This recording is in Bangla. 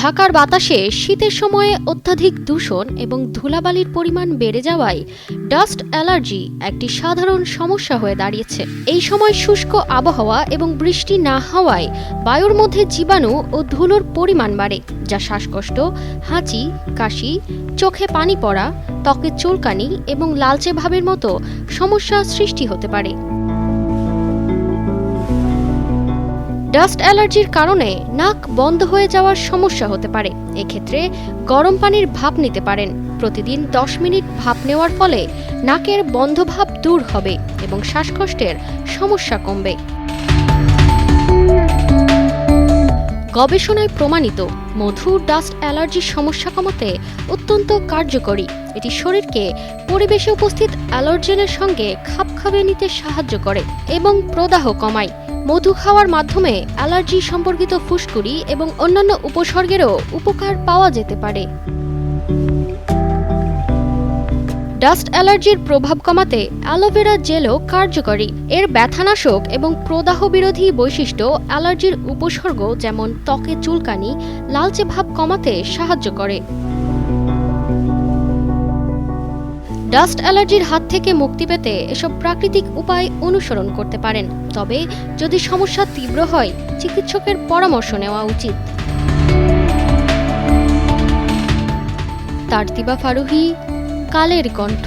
ঢাকার বাতাসে শীতের সময়ে অত্যাধিক দূষণ এবং ধুলাবালির পরিমাণ বেড়ে যাওয়ায় ডাস্ট অ্যালার্জি একটি সাধারণ সমস্যা হয়ে দাঁড়িয়েছে। এই সময় শুষ্ক আবহাওয়া এবং বৃষ্টি না হওয়ায় বায়ুর মধ্যে জীবাণু ও ধুলোর পরিমাণ বাড়ে, যা শ্বাসকষ্ট, হাঁচি, কাশি, চোখে পানি পড়া, ত্বকে চুলকানি এবং লালচে ভাবের মতো সমস্যা সৃষ্টি হতে পারে। ডাস্ট অ্যালার্জির কারণে নাক বন্ধ হয়ে যাওয়ার সমস্যা হতে পারে। এক্ষেত্রে গরম পানির ভাপ নিতে পারেন। প্রতিদিন দশ মিনিট ভাপ নেওয়ার ফলে নাকের বন্ধ ভাব দূর হবে এবং শ্বাসকষ্টের সমস্যা কমবে। গবেষণায় প্রমাণিত, মধু ডাস্ট অ্যালার্জির সমস্যা কমাতে অত্যন্ত কার্যকরী। এটি শরীরকে পরিবেশে উপস্থিত অ্যালার্জেনের সঙ্গে খাপ খাপিয়ে নিতে সাহায্য করে এবং প্রদাহ কমায়। মধু খাওয়ার মাধ্যমে অ্যালার্জি সম্পর্কিত ফুসকুড়ি এবং অন্যান্য উপসর্গেরও উপকার পাওয়া যেতে পারে। ডাস্ট অ্যালার্জির প্রভাব কমাতে অ্যালোভেরা জেলও কার্যকরী। এর ব্যথানাশক এবং প্রদাহ বিরোধী বৈশিষ্ট্য অ্যালার্জির উপসর্গ যেমন ত্বকে চুলকানি, লালচে ভাব কমাতে সাহায্য করে। ডাস্ট অ্যালার্জির হাত থেকে মুক্তি পেতে এসব প্রাকৃতিক উপায় অনুসরণ করতে পারেন। তবে যদি সমস্যা তীব্র হয়, চিকিৎসকের পরামর্শ নেওয়া উচিত। তারতিবা ফারুহি, কালের কণ্ঠ।